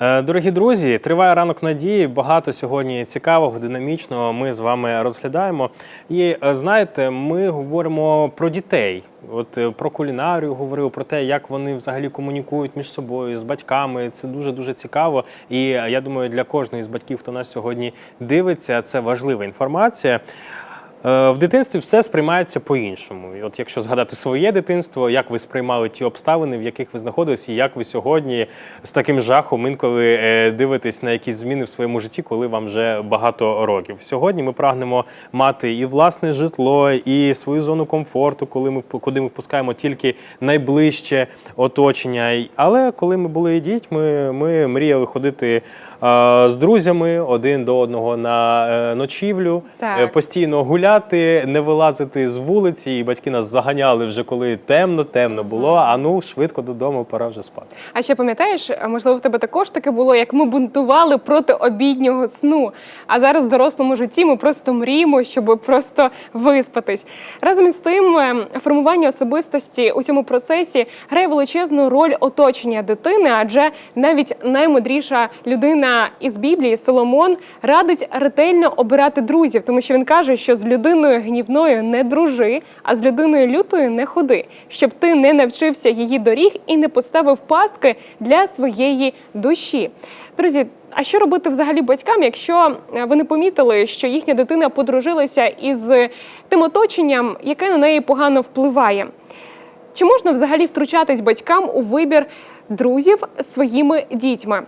Е, Дорогі друзі, триває ранок надії. Багато сьогодні цікавого, динамічного. Ми з вами розглядаємо. І е, знаєте, ми говоримо про дітей. От е, про кулінарію говорив, про те, як вони взагалі комунікують між собою з батьками. Це дуже дуже цікаво. І я думаю, для кожного з батьків, хто нас сьогодні дивиться, це важлива інформація. Е, В дитинстві все сприймається по-іншому. І от якщо згадати своє дитинство, як ви сприймали ті обставини, в яких ви знаходилися, і як ви сьогодні з таким жахом інколи е, дивитесь на якісь зміни в своєму житті, коли вам вже багато років. Сьогодні ми прагнемо мати і власне житло, і свою зону комфорту, коли ми куди ми впускаємо тільки найближче оточення. Але коли ми були дітьми, ми мріяли ходити з друзями один до одного на е, ночівлю, Так. е, постійно гуляти, не вилазити з вулиці, і батьки нас заганяли вже коли темно, темно було. А ну швидко додому, пора вже спати. А ще пам'ятаєш, можливо, в тебе також таке було, як ми бунтували проти обіднього сну. А зараз в дорослому житті ми просто мріємо, щоб просто виспатись. Разом із тим, е, формування особистості у цьому процесі грає величезну роль оточення дитини, адже навіть наймудріша людина із Біблії Соломон радить ретельно обирати друзів, тому що він каже, що з людиною гнівною не дружи, а з людиною лютою не ходи, щоб ти не навчився її доріг і не поставив пастки для своєї душі. Друзі, а що робити взагалі батькам, якщо е, вони помітили, що їхня дитина подружилася із тим оточенням, яке на неї погано впливає? Чи можна взагалі втручатись батькам у вибір друзів своїми дітьми?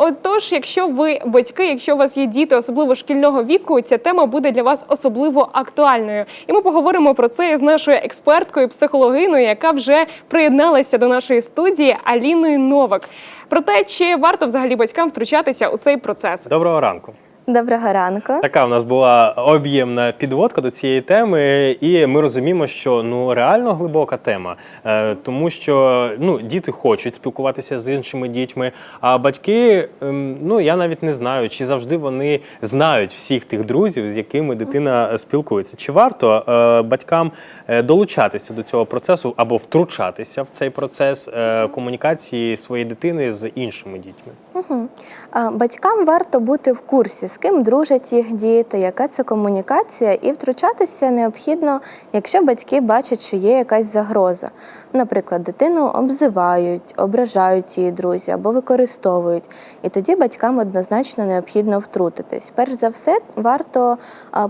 Отож, якщо ви батьки, якщо у вас є діти, особливо шкільного віку, ця тема буде для вас особливо актуальною. І ми поговоримо про це з нашою експерткою, психологиною, яка вже приєдналася до нашої студії Аліною Новак. Про те, чи варто взагалі батькам втручатися у цей процес. Доброго ранку. Доброго ранку. Така в нас була об'ємна підводка до цієї теми, і ми розуміємо, що ну реально глибока тема, Е, тому що ну діти хочуть спілкуватися з іншими дітьми, а батьки, ем, ну я навіть не знаю, чи завжди вони знають всіх тих друзів, з якими дитина спілкується. Чи варто е, батькам е, долучатися до цього процесу або втручатися в цей процес е, комунікації своєї дитини з іншими дітьми? А, Батькам варто бути в курсі, ким дружать їх діти, яка це комунікація, і втручатися необхідно, якщо батьки бачать, що є якась загроза. Наприклад, дитину обзивають, ображають її друзі або використовують. І тоді батькам однозначно необхідно втрутитись. Перш за все, варто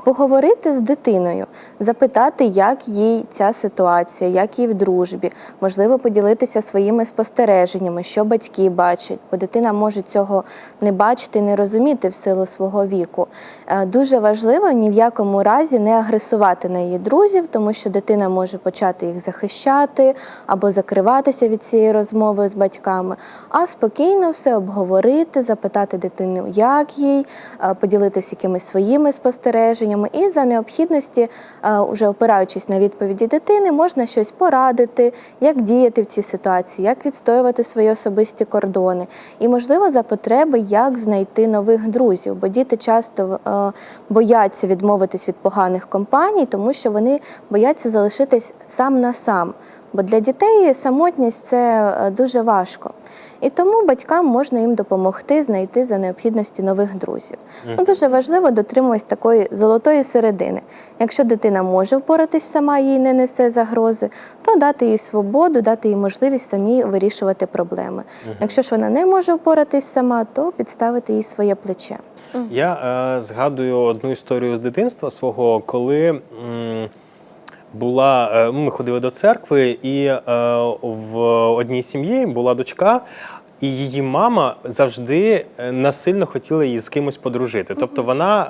поговорити з дитиною, запитати, як їй ця ситуація, як їй в дружбі, можливо, поділитися своїми спостереженнями, що батьки бачать, бо дитина може цього не бачити, не розуміти в силу свого віку. Е, Дуже важливо ні в якому разі не агресувати на її друзів, тому що дитина може почати їх захищати або закриватися від цієї розмови з батьками, а спокійно все обговорити, запитати дитину, як їй, е, поділитися якимись своїми спостереженнями, і за необхідності, е, уже опираючись на відповіді дитини, можна щось порадити, як діяти в цій ситуації, як відстоювати свої особисті кордони, і можливо за потреби, як знайти нових друзів, бо діти часто е, бояться відмовитись від поганих компаній, тому що вони бояться залишитись сам на сам. Бо для дітей самотність це е, дуже важко. І тому батькам можна їм допомогти знайти за необхідності нових друзів. Ну, дуже важливо дотримуватись такої золотої середини. Якщо дитина може впоратись сама, їй не несе загрози, то дати їй свободу, дати їй можливість самі вирішувати проблеми. Якщо ж вона не може впоратись сама, то підставити їй своє плече. Я е, згадую одну історію з дитинства свого, коли м, була, е, ми ходили до церкви, і е, в одній сім'ї була дочка. І її мама завжди е, насильно хотіла її з кимось подружити. Тобто вона,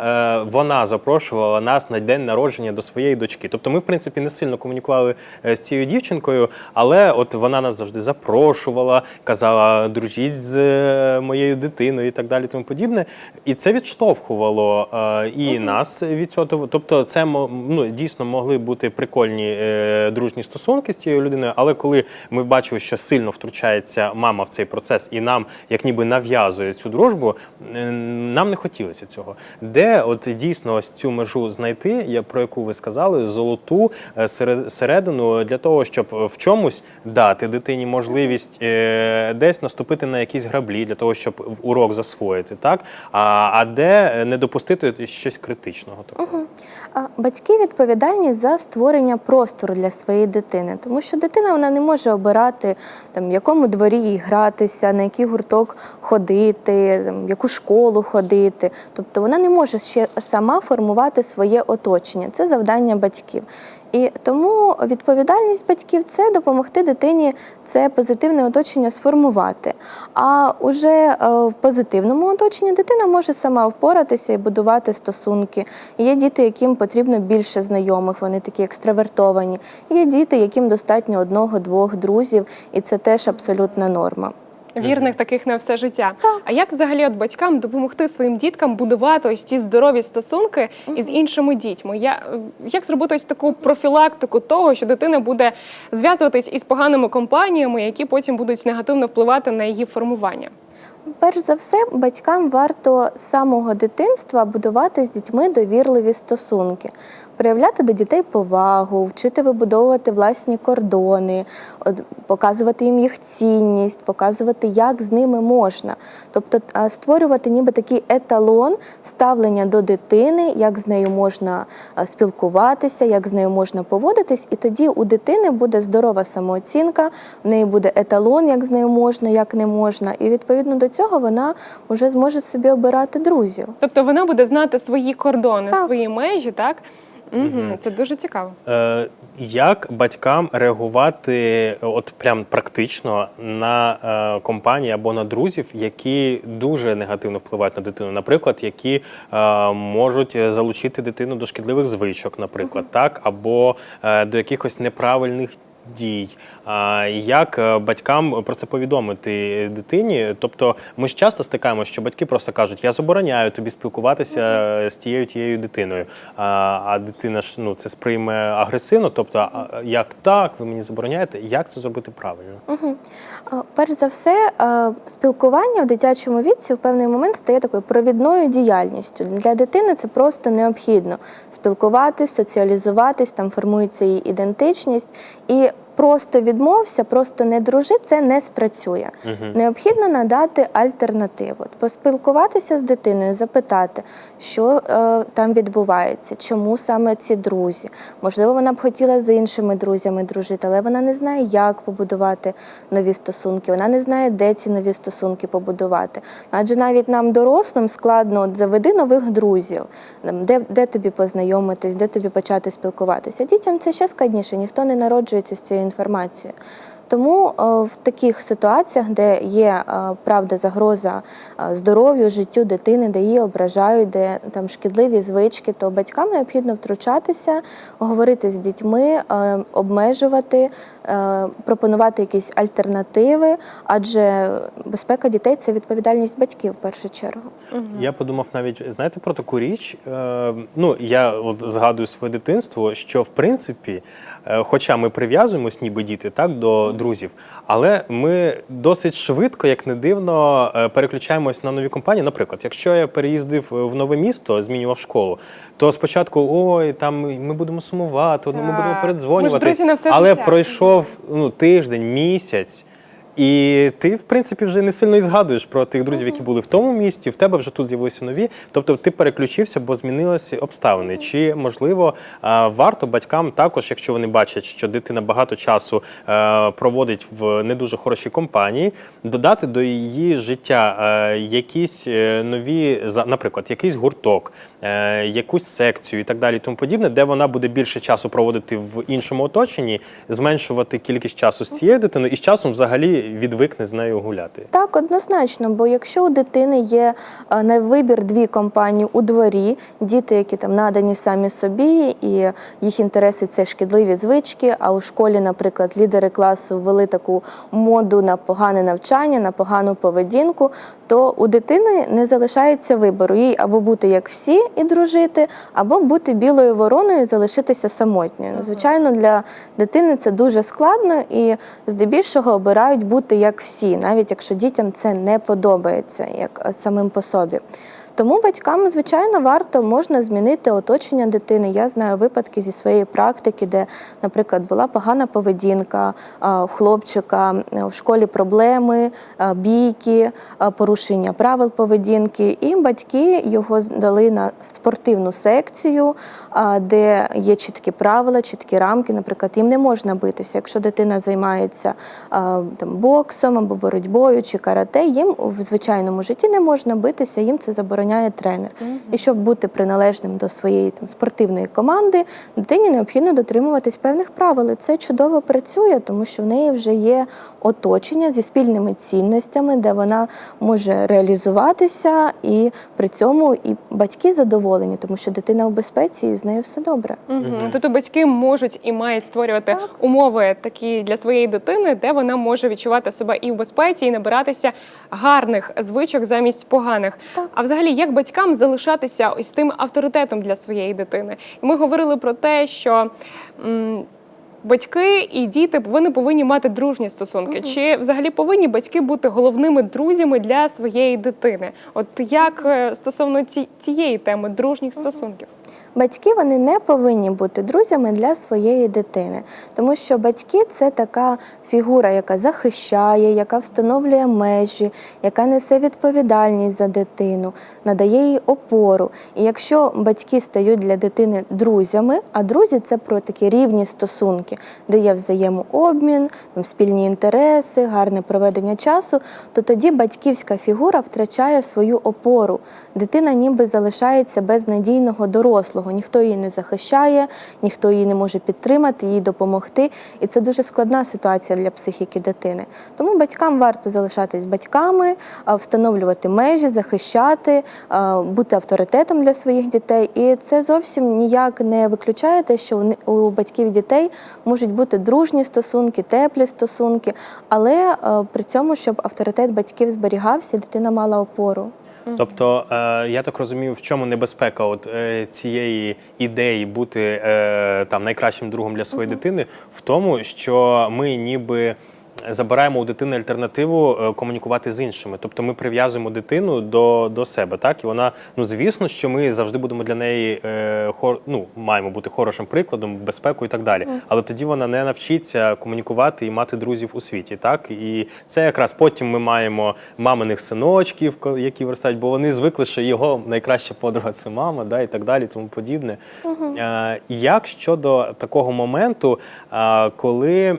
е, вона запрошувала нас на день народження до своєї дочки. Тобто ми, в принципі, не сильно комунікували е, з цією дівчинкою, але от вона нас завжди запрошувала, казала, дружіть з моєю дитиною і так далі, тому подібне. І це відштовхувало і нас від цього. Тобто, це ну, дійсно могли бути прикольні дружні стосунки з цією людиною, але коли ми бачили, що сильно втручається мама в цей процес процес і нам як ніби нав'язує цю дружбу, е, нам не хотілося цього. Де от дійсно ось цю межу знайти, про яку ви сказали, золоту е, серед- середину для того, щоб в чомусь дати дитині можливість е, десь наступити на якісь граблі для того, щоб урок засвоїти, так а, а де не допустити щось критичного такого. А Батьки відповідальні за створення простору для своєї дитини, тому що дитина вона не може обирати там, в якому дворі їй гратися, на який гурток ходити, в яку школу ходити. Тобто вона не може ще сама формувати своє оточення. Це завдання батьків. І тому відповідальність батьків це допомогти дитині це позитивне оточення сформувати. А уже е, в позитивному оточенні дитина може сама впоратися і будувати стосунки. Є діти, яким потрібно більше знайомих, вони такі екстравертовані. Є діти, яким достатньо одного-двох друзів, і це теж абсолютна норма. Вірних таких на все життя. А як взагалі от батькам допомогти своїм діткам будувати ось ці здорові стосунки із іншими дітьми? Я, е, як зробити ось таку профілактику того, що дитина буде зв'язуватись із поганими компаніями, які потім будуть негативно впливати на її формування? Перш за все, батькам варто з самого дитинства будувати з дітьми довірливі стосунки, проявляти до дітей повагу, вчити вибудовувати власні кордони, показувати їм їх цінність, показувати, як з ними можна. Тобто створювати ніби такий еталон ставлення до дитини, як з нею можна спілкуватися, як з нею можна поводитись, і тоді у дитини буде здорова самооцінка, в неї буде еталон, як з нею можна, як не можна. І відповідно до цього вона вже зможе собі обирати друзів. Тобто вона буде знати свої кордони, Так. свої межі, так? Угу. Це дуже цікаво. Е, як батькам реагувати, от прям практично на е, компанії або на друзів, які дуже негативно впливають на дитину, наприклад, які е, можуть залучити дитину до шкідливих звичок, наприклад, так, або е, до якихось неправильних. Дій, як е, батькам про це повідомити дитині? Тобто, ми ж часто стикаємося, що батьки просто кажуть: я забороняю тобі спілкуватися з тією тією дитиною. А, дитина ж ну це сприйме агресивно. Тобто, як так, ви мені забороняєте? Як це зробити правильно? А, Перш за все, е, спілкування в дитячому віці в певний момент стає такою провідною діяльністю. Для дитини це просто необхідно спілкуватись, соціалізуватись, там формується її ідентичність. І просто відмовся, просто не дружи, це не спрацює. Необхідно надати альтернативу, поспілкуватися з дитиною, запитати, що е, там відбувається, чому саме ці друзі. Можливо, вона б хотіла з іншими друзями дружити, але вона не знає, як побудувати нові стосунки. Вона не знає, де ці нові стосунки побудувати. Адже навіть нам, дорослим, складно от заведи нових друзів, Там, де, де тобі познайомитись, де тобі почати спілкуватися. Дітям це ще складніше, ніхто не народжується з цією інформацією. Тому е, в таких ситуаціях, де є е, правда загроза е, здоров'ю, життю дитини, де її ображають, де там шкідливі звички, то батькам необхідно втручатися, говорити з дітьми, обмежувати, пропонувати якісь альтернативи, адже безпека дітей це відповідальність батьків в першу чергу. Я подумав навіть, знаєте, про таку річ. Ну, я от згадую своє дитинство, що в принципі, хоча ми прив'язуємось, ніби діти, так, до друзів, але ми досить швидко, як не дивно, е, переключаємось на нові компанії. Наприклад, якщо я переїздив в нове місто, змінював школу, то спочатку ой, там ми будемо сумувати, ми будемо передзвонювати. Але життя. пройшов ну, тиждень, місяць. І ти, в принципі, вже не сильно і згадуєш про тих друзів, які були в тому місті. В тебе вже тут з'явилися нові. Тобто ти переключився, бо змінилися обставини. Чи можливо варто батькам також, якщо вони бачать, що дитина багато часу е, проводить в не дуже хорошій компанії, додати до її життя е, якісь е, нові наприклад, якийсь гурток, якусь секцію і так далі, тому подібне, де вона буде більше часу проводити в іншому оточенні, зменшувати кількість часу з цією дитиною і з часом взагалі відвикне з нею гуляти. Так, однозначно, бо якщо у дитини є е, на вибір дві компанії у дворі, діти, які там надані самі собі, і їх інтереси це шкідливі звички. А у школі, наприклад, лідери класу ввели таку моду на погане навчання, на погану поведінку, то у дитини не залишається вибору їй або бути як всі, і дружити, або бути білою вороною, і залишитися самотньою. Ну, Звичайно, для дитини це дуже складно і здебільшого обирають бути як всі, навіть якщо дітям це не подобається як самим по собі. Тому батькам, звичайно, варто можна змінити оточення дитини. Я знаю випадки зі своєї практики, де, наприклад, була погана поведінка у хлопчика е, в школі проблеми, бійки, порушення правил поведінки. І батьки його здали на спортивну секцію, де є чіткі правила, чіткі рамки. Наприклад, їм не можна битися. Якщо дитина займається там боксом або боротьбою чи карате, їм в звичайному житті не можна битися, їм це забороняє тренер. І щоб бути приналежним до своєї там спортивної команди, дитині необхідно дотримуватись певних правил. І це чудово працює, тому що в неї вже є оточення зі спільними цінностями, де вона може реалізуватися, і при цьому і батьки задоволені, тому що дитина в безпеці і з нею все добре. Угу. Тобто батьки можуть і мають створювати умови такі для своєї дитини, де вона може відчувати себе і в безпеці, і набиратися гарних звичок замість поганих. Так. А взагалі, як батькам залишатися ось тим авторитетом для своєї дитини? І ми говорили про те, що. Батьки і діти вони повинні мати дружні стосунки. Чи взагалі повинні батьки бути головними друзями для своєї дитини? От як е, стосовно ці- цієї теми дружніх стосунків? Батьки вони не повинні бути друзями для своєї дитини, тому що батьки це така фігура, яка захищає, яка встановлює межі, яка несе відповідальність за дитину, надає їй опору. І якщо батьки стають для дитини друзями, а друзі це про такі рівні стосунки, де є взаємообмін, спільні інтереси, гарне проведення часу, то тоді батьківська фігура втрачає свою опору. Дитина ніби залишається без надійного дорослого. Ніхто її не захищає, ніхто її не може підтримати, їй допомогти. І це дуже складна ситуація для психіки дитини. Тому батькам варто залишатись батьками, встановлювати межі, захищати, бути авторитетом для своїх дітей. І це зовсім ніяк не виключає те, що у батьків і дітей можуть бути дружні стосунки, теплі стосунки, але е, при цьому, щоб авторитет батьків зберігався, дитина мала опору. Тобто, е, я так розумію, в чому небезпека от, е, цієї ідеї бути е, там найкращим другом для своєї дитини, в тому, що ми ніби. Забираємо у дитини альтернативу е, комунікувати з іншими. Тобто ми прив'язуємо дитину до, до себе, так? І вона, ну звісно, що ми завжди будемо для неї е, хор, ну, маємо бути хорошим прикладом, безпекою і так далі. Але тоді вона не навчиться комунікувати і мати друзів у світі. Так? І це якраз потім ми маємо маминих синочків, які виростають, бо вони звикли, що його найкраща подруга це мама, да, і так далі, тому подібне. Е, як щодо такого моменту, е, коли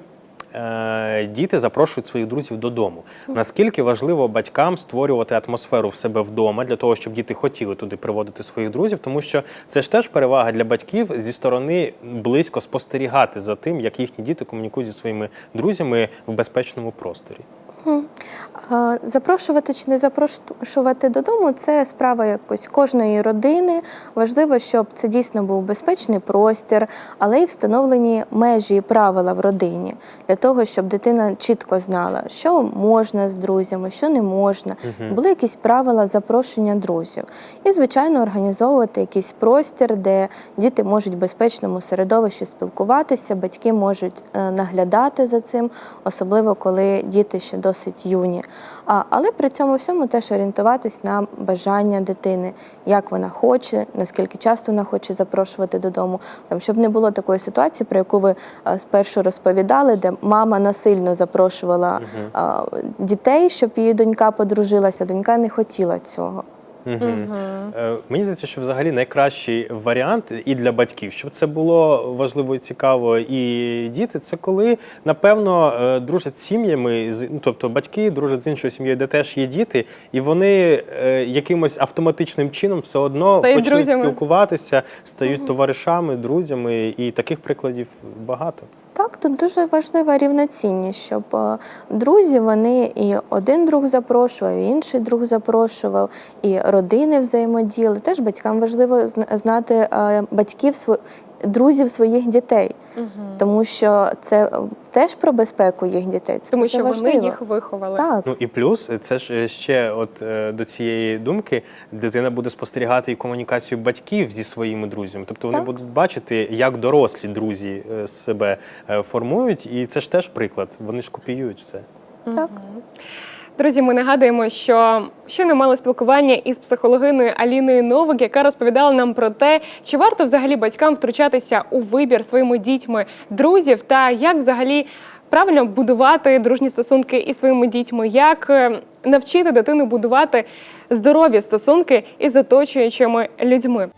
діти запрошують своїх друзів додому. Наскільки важливо батькам створювати атмосферу в себе вдома для того, щоб діти хотіли туди приводити своїх друзів, тому що це ж теж перевага для батьків зі сторони близько спостерігати за тим, як їхні діти комунікують зі своїми друзями в безпечному просторі. Запрошувати чи не запрошувати додому це справа якось кожної родини. Важливо, щоб це дійсно був безпечний простір, але й встановлені межі і правила в родині для того, щоб дитина чітко знала, що можна з друзями, що не можна. Були якісь правила запрошення друзів. І, звичайно, організовувати якийсь простір, де діти можуть в безпечному середовищі спілкуватися, батьки можуть е, наглядати за цим, особливо коли діти ще досить юні. А, але при цьому всьому теж орієнтуватись на бажання дитини, як вона хоче, наскільки часто вона хоче запрошувати додому, там, щоб не було такої ситуації, про яку ви спершу розповідали, де мама насильно запрошувала е, дітей, щоб її донька подружилася. Донька не хотіла цього. Угу. Е, мені здається, що взагалі найкращий варіант і для батьків, щоб це було важливо і цікаво, і діти, це коли напевно е, дружать з сім'ями, з- ну, тобто батьки дружать з іншою сім'єю, де теж є діти, і вони е, якимось автоматичним чином все одно Стають почнуть друзями. спілкуватися, стають товаришами, друзями, і таких прикладів багато. Так, тут дуже важлива рівноцінність, щоб е, друзі вони і один друг запрошував, і інший друг запрошував, і родини взаємодіяли. Теж батькам важливо зна- знати е, батьків друзів своїх дітей. тому що це теж про безпеку їх дітей. Це Тому що вони їх виховали. так. Ну і плюс це ж е, ще от е, до цієї думки дитина буде спостерігати і комунікацію батьків зі своїми друзями. Тобто вони Так. будуть бачити, як дорослі друзі е, себе формують, і це ж теж приклад. Вони ж копіюють все. так. Друзі, ми нагадуємо, що щойно мали спілкування із психологиною Аліною Новик, яка розповідала нам про те, чи варто взагалі батькам втручатися у вибір своїми дітьми друзів, та як взагалі правильно будувати дружні стосунки із своїми дітьми, як е, навчити дитину будувати здорові стосунки із оточуючими людьми.